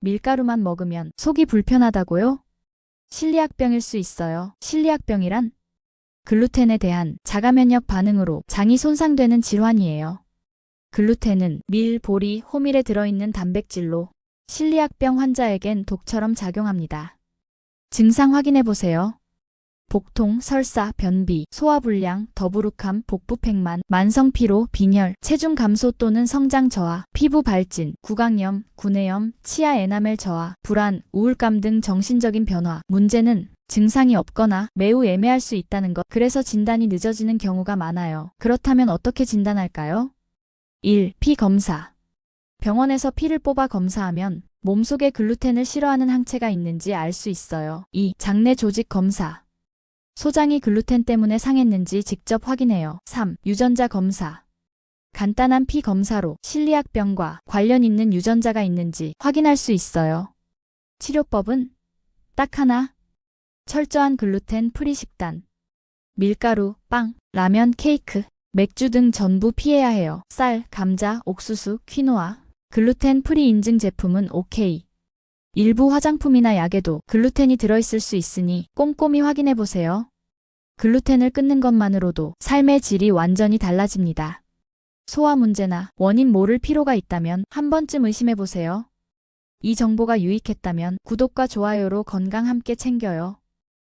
밀가루만 먹으면 속이 불편하다고요? 실리학병일 수 있어요. 실리학병이란 글루텐에 대한 자가 면역 반응으로 장이 손상되는 질환이에요. 글루텐은 밀, 보리, 호밀에 들어있는 단백질로 실리학병 환자에겐 독처럼 작용합니다. 증상 확인해 보세요. 복통, 설사, 변비, 소화불량, 더부룩함, 복부팽만, 만성피로, 빈혈, 체중 감소 또는 성장 저하, 피부 발진, 구강염, 구내염, 치아 에나멜 저하, 불안, 우울감 등 정신적인 변화. 문제는 증상이 없거나 매우 애매할 수 있다는 것. 그래서 진단이 늦어지는 경우가 많아요. 그렇다면 어떻게 진단할까요? 1. 피 검사. 병원에서 피를 뽑아 검사하면 몸속에 글루텐을 싫어하는 항체가 있는지 알 수 있어요. 2. 장내 조직 검사. 소장이 글루텐 때문에 상했는지 직접 확인해요. 3. 유전자 검사. 간단한 피 검사로 실리학병과 관련 있는 유전자가 있는지 확인할 수 있어요. 치료법은 딱 하나. 철저한 글루텐 프리 식단. 밀가루, 빵, 라면, 케이크, 맥주 등 전부 피해야 해요. 쌀, 감자, 옥수수, 퀴노아. 글루텐 프리 인증 제품은 오케이. 일부 화장품이나 약에도 글루텐이 들어있을 수 있으니 꼼꼼히 확인해 보세요. 글루텐을 끊는 것만으로도 삶의 질이 완전히 달라집니다. 소화 문제나 원인 모를 필요가 있다면 한 번쯤 의심해 보세요. 이 정보가 유익했다면 구독과 좋아요로 건강 함께 챙겨요.